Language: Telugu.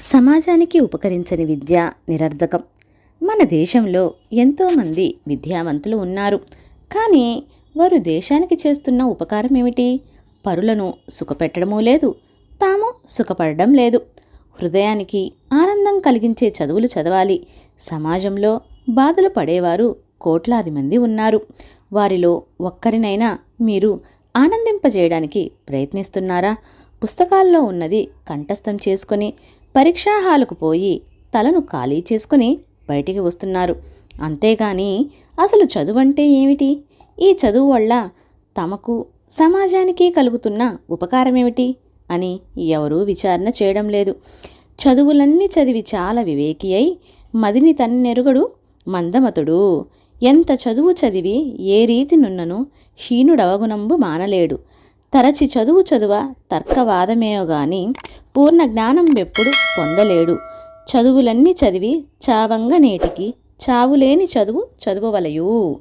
సమాజానికి ఉపకరించని విద్య నిరర్ధకం. మన దేశంలో ఎంతోమంది విద్యావంతులు ఉన్నారు. కానీ వారు దేశానికి చేస్తున్న ఉపకారం ఏమిటి? పరులను సుఖపెట్టడమూ లేదు. తాము సుఖపడడం లేదు. హృదయానికి ఆనందం కలిగించే చదువులు చదవాలి. సమాజంలో బాధలు పడేవారు కోట్లాది మంది ఉన్నారు. వారిలో ఒక్కరినైనా మీరు ఆనందింపజేయడానికి ప్రయత్నిస్తున్నారా? పుస్తకాల్లో ఉన్నది కంఠస్థం చేసుకొని పరీక్షా హాలుకు పోయి తలను ఖాళీ చేసుకొని బయటికి వస్తున్నారు. అంతేగాని అసలు చదువు అంటే ఏమిటి? ఈ చదువు వల్ల తమకు సమాజానికి కలుగుతున్న ఉపకారం ఏమిటి అని ఎవరూ విచారణ చేయడం లేదు. చదువులన్నీ చదివి చాలా వివేకి అయి మదిని తన్నెరుగడు మందమతుడు. ఎంత చదువు చదివి ఏ రీతి నున్నను హీనుడవగునంబు మానలేడు. తరచి చదువు చదువ తర్కవాదమేయో గాని పూర్ణ జ్ఞానం ఎప్పుడు పొందలేడు. చదువులన్నీ చదివి చావంగ నేటికి చావులేని చదువు చదువవలయు.